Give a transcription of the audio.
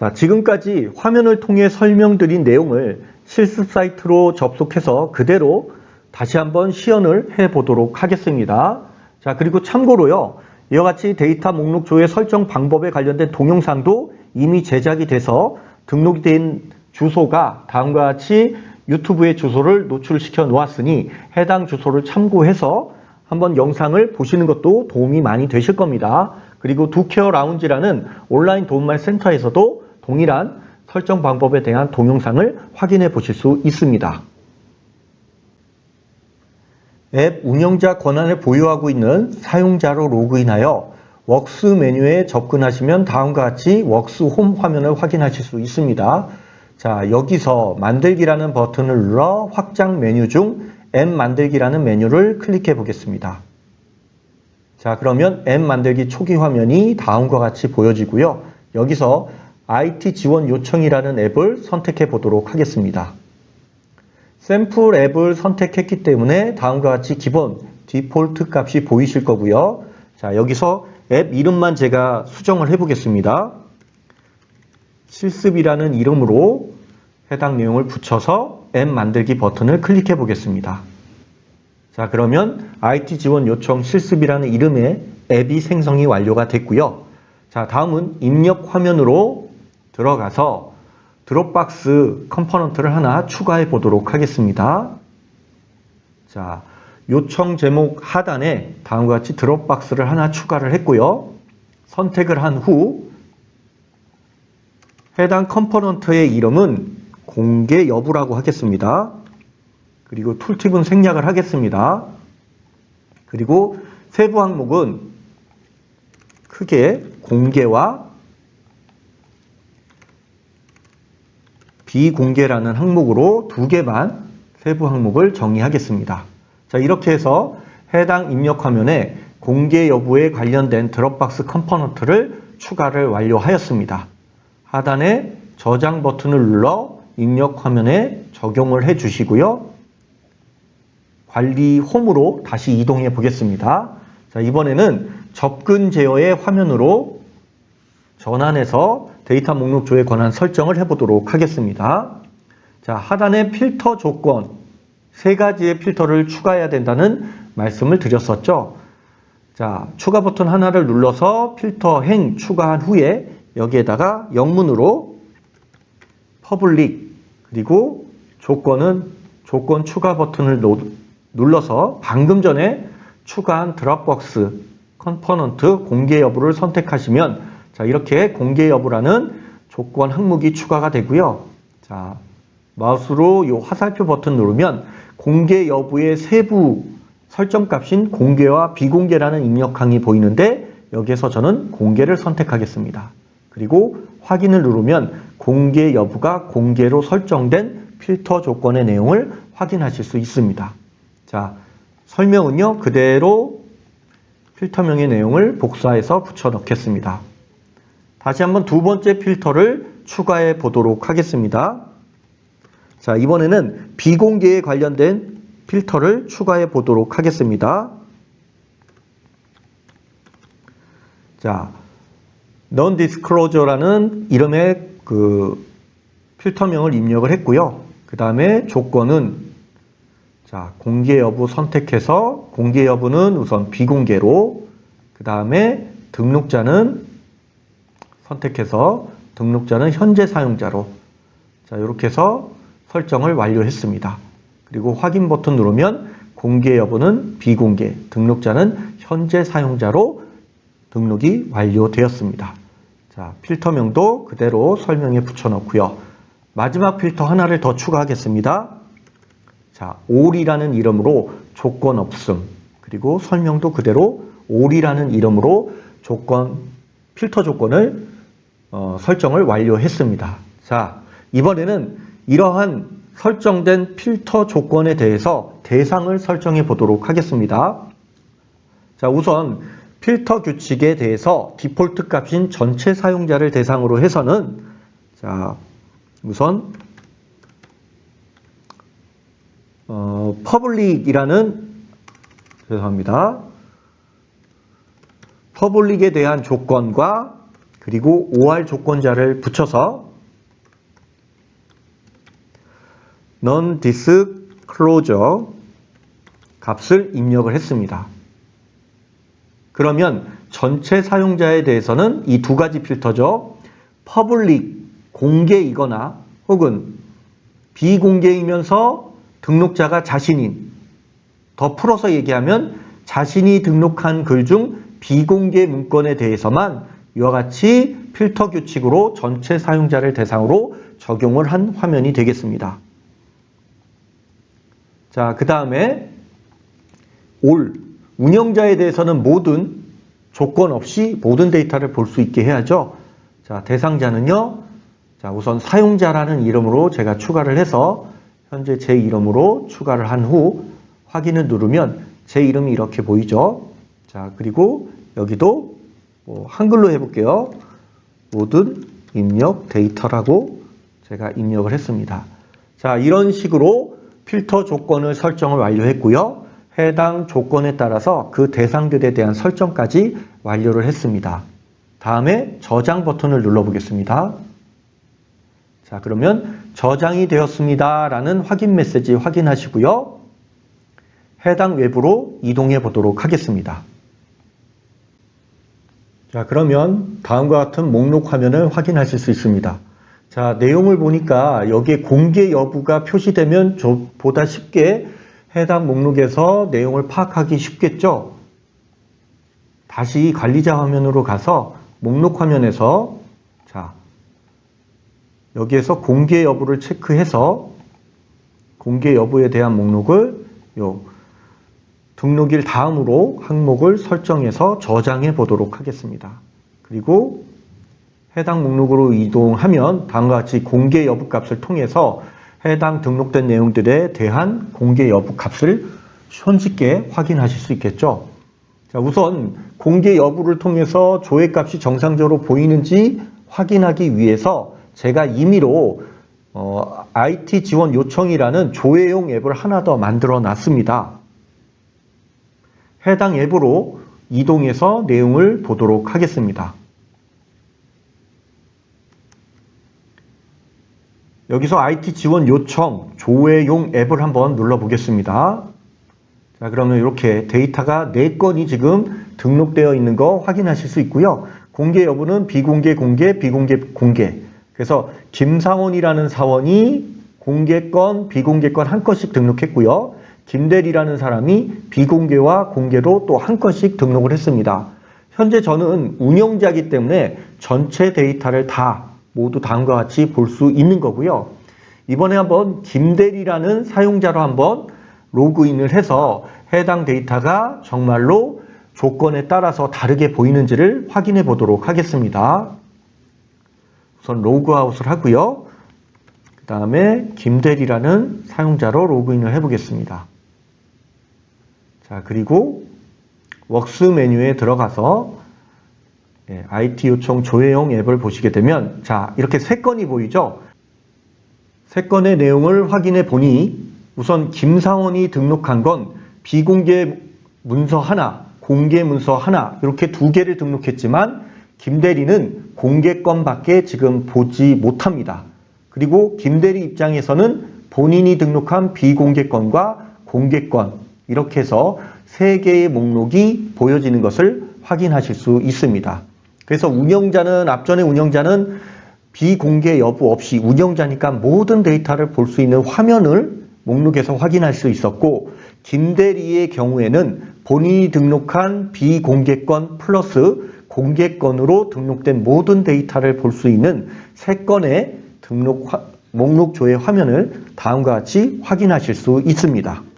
자, 지금까지 화면을 통해 설명드린 내용을 실습 사이트로 접속해서 그대로 다시 한번 시연을 해 보도록 하겠습니다. 자, 그리고 참고로요. 이와 같이 데이터 목록 조회 설정 방법에 관련된 동영상도 이미 제작이 돼서 등록이 된 주소가 다음과 같이 유튜브에 주소를 노출시켜 놓았으니 해당 주소를 참고해서 한번 영상을 보시는 것도 도움이 많이 되실 겁니다. 그리고 두케어 라운지라는 온라인 도움말 센터에서도 동일한 설정 방법에 대한 동영상을 확인해 보실 수 있습니다. 앱 운영자 권한을 보유하고 있는 사용자로 로그인하여 웍스 메뉴에 접근하시면 다음과 같이 웍스 홈 화면을 확인하실 수 있습니다. 자, 여기서 만들기라는 버튼을 눌러 확장 메뉴 중 앱 만들기라는 메뉴를 클릭해 보겠습니다. 자, 그러면 앱 만들기 초기 화면이 다음과 같이 보여지고요. 여기서 IT 지원 요청이라는 앱을 선택해 보도록 하겠습니다. 샘플 앱을 선택했기 때문에 다음과 같이 기본 디폴트 값이 보이실 거고요. 자, 여기서 앱 이름만 제가 수정을 해 보겠습니다. 실습이라는 이름으로 해당 내용을 붙여서 앱 만들기 버튼을 클릭해 보겠습니다. 자, 그러면 IT 지원 요청 실습이라는 이름의 앱이 생성이 완료가 됐고요. 자, 다음은 입력 화면으로 들어가서 드롭박스 컴포넌트를 하나 추가해 보도록 하겠습니다. 자, 요청 제목 하단에 다음과 같이 드롭박스를 하나 추가를 했고요. 선택을 한 후 해당 컴포넌트의 이름은 공개 여부라고 하겠습니다. 그리고 툴팁은 생략을 하겠습니다. 그리고 세부 항목은 크게 공개와 비공개라는 항목으로 두 개만 세부 항목을 정의하겠습니다. 자, 이렇게 해서 해당 입력 화면에 공개 여부에 관련된 드롭박스 컴포넌트를 추가를 완료하였습니다. 하단에 저장 버튼을 눌러 입력 화면에 적용을 해 주시고요. 관리 홈으로 다시 이동해 보겠습니다. 자, 이번에는 접근 제어의 화면으로 전환해서 데이터 목록 조회 권한 설정을 해보도록 하겠습니다. 자, 하단에 필터 조건 세 가지의 필터를 추가해야 된다는 말씀을 드렸었죠. 자, 추가 버튼 하나를 눌러서 필터 행 추가한 후에 여기에다가 영문으로 퍼블릭 그리고 조건은 조건 추가 버튼을 눌러서 방금 전에 추가한 드랍박스 컴포넌트 공개 여부를 선택하시면 자 이렇게 공개 여부라는 조건 항목이 추가가 되고요. 자 마우스로 이 화살표 버튼 누르면 공개 여부의 세부 설정 값인 공개와 비공개라는 입력항이 보이는데 여기에서 저는 공개를 선택하겠습니다. 그리고 확인을 누르면 공개 여부가 공개로 설정된 필터 조건의 내용을 확인하실 수 있습니다. 자, 설명은요, 그대로 필터명의 내용을 복사해서 붙여 넣겠습니다. 다시 한번 두 번째 필터를 추가해 보도록 하겠습니다. 자, 이번에는 비공개에 관련된 필터를 추가해 보도록 하겠습니다. 자, non-disclosure라는 이름의 그 필터명을 입력을 했고요. 그 다음에 조건은 자 공개 여부 선택해서 공개 여부는 우선 비공개로 그 다음에 등록자는 선택해서 등록자는 현재 사용자로 자 이렇게 해서 설정을 완료했습니다. 그리고 확인 버튼 누르면 공개 여부는 비공개, 등록자는 현재 사용자로 등록이 완료되었습니다. 자, 필터명도 그대로 설명에 붙여놓고요. 마지막 필터 하나를 더 추가하겠습니다. 자, 올이라는 이름으로 조건 없음. 그리고 설명도 그대로 올이라는 이름으로 조건, 필터 조건을 어, 설정을 완료했습니다. 자, 이번에는 이러한 설정된 필터 조건에 대해서 대상을 설정해 보도록 하겠습니다. 자, 우선 필터 규칙에 대해서 디폴트 값인 전체 사용자를 대상으로 해서는 자, 우선 어, 퍼블릭이라는 죄송합니다. 퍼블릭에 대한 조건과 그리고 OR 조건자를 붙여서 non disclosure 값을 입력을 했습니다. 그러면 전체 사용자에 대해서는 이 두 가지 필터죠. public 공개이거나 혹은 비공개이면서 등록자가 자신인 더 풀어서 얘기하면 자신이 등록한 글 중 비공개 문건에 대해서만 이와 같이 필터 규칙으로 전체 사용자를 대상으로 적용을 한 화면이 되겠습니다. 자, 그 다음에 올 운영자에 대해서는 모든 조건 없이 모든 데이터를 볼 수 있게 해야죠. 자, 대상자는요. 자, 우선 사용자라는 이름으로 제가 추가를 해서 현재 제 이름으로 추가를 한 후 확인을 누르면 제 이름이 이렇게 보이죠. 자, 그리고 여기도 뭐 한글로 해볼게요. 모든 입력 데이터라고 제가 입력을 했습니다. 자, 이런 식으로 필터 조건을 설정을 완료했고요. 해당 조건에 따라서 그 대상들에 대한 설정까지 완료를 했습니다. 다음에 저장 버튼을 눌러보겠습니다. 자, 그러면 저장이 되었습니다. 라는 확인 메시지 확인하시고요. 해당 외부로 이동해 보도록 하겠습니다. 자, 그러면 다음과 같은 목록 화면을 확인하실 수 있습니다. 자, 내용을 보니까 여기에 공개 여부가 표시되면 보다 쉽게 해당 목록에서 내용을 파악하기 쉽겠죠? 다시 관리자 화면으로 가서 목록 화면에서 자, 여기에서 공개 여부를 체크해서 공개 여부에 대한 목록을 요 등록일 다음으로 항목을 설정해서 저장해 보도록 하겠습니다. 그리고 해당 목록으로 이동하면 다음과 같이 공개 여부 값을 통해서 해당 등록된 내용들에 대한 공개 여부 값을 손쉽게 확인하실 수 있겠죠. 자, 우선 공개 여부를 통해서 조회 값이 정상적으로 보이는지 확인하기 위해서 제가 임의로 어, IT 지원 요청이라는 조회용 앱을 하나 더 만들어 놨습니다. 해당 앱으로 이동해서 내용을 보도록 하겠습니다. 여기서 IT 지원 요청 조회용 앱을 한번 눌러 보겠습니다. 자, 그러면 이렇게 데이터가 4건이 지금 등록되어 있는 거 확인하실 수 있고요. 공개 여부는 비공개, 공개, 비공개, 공개. 그래서 김상원이라는 사원이 공개건, 비공개건 한 건씩 등록했고요. 김대리라는 사람이 비공개와 공개로 또 한 건씩 등록을 했습니다. 현재 저는 운영자이기 때문에 전체 데이터를 다 모두 다음과 같이 볼 수 있는 거고요. 이번에 한번 김대리라는 사용자로 한번 로그인을 해서 해당 데이터가 정말로 조건에 따라서 다르게 보이는지를 확인해 보도록 하겠습니다. 우선 로그아웃을 하고요. 그 다음에 김대리라는 사용자로 로그인을 해 보겠습니다. 자, 그리고 웍스 메뉴에 들어가서 IT 예, 요청 조회용 앱을 보시게 되면 자 이렇게 세 건이 보이죠? 세 건의 내용을 확인해 보니 우선 김상원이 등록한 건 비공개 문서 하나, 공개 문서 하나 이렇게 두 개를 등록했지만 김 대리는 공개 건밖에 지금 보지 못합니다. 그리고 김 대리 입장에서는 본인이 등록한 비공개 건과 공개 건 이렇게 해서 세 개의 목록이 보여지는 것을 확인하실 수 있습니다. 그래서 운영자는 앞전에 운영자는 비공개 여부 없이 운영자니까 모든 데이터를 볼 수 있는 화면을 목록에서 확인할 수 있었고 김대리의 경우에는 본인이 등록한 비공개권 플러스 공개권으로 등록된 모든 데이터를 볼 수 있는 세 건의 등록 화, 목록 조회 화면을 다음과 같이 확인하실 수 있습니다.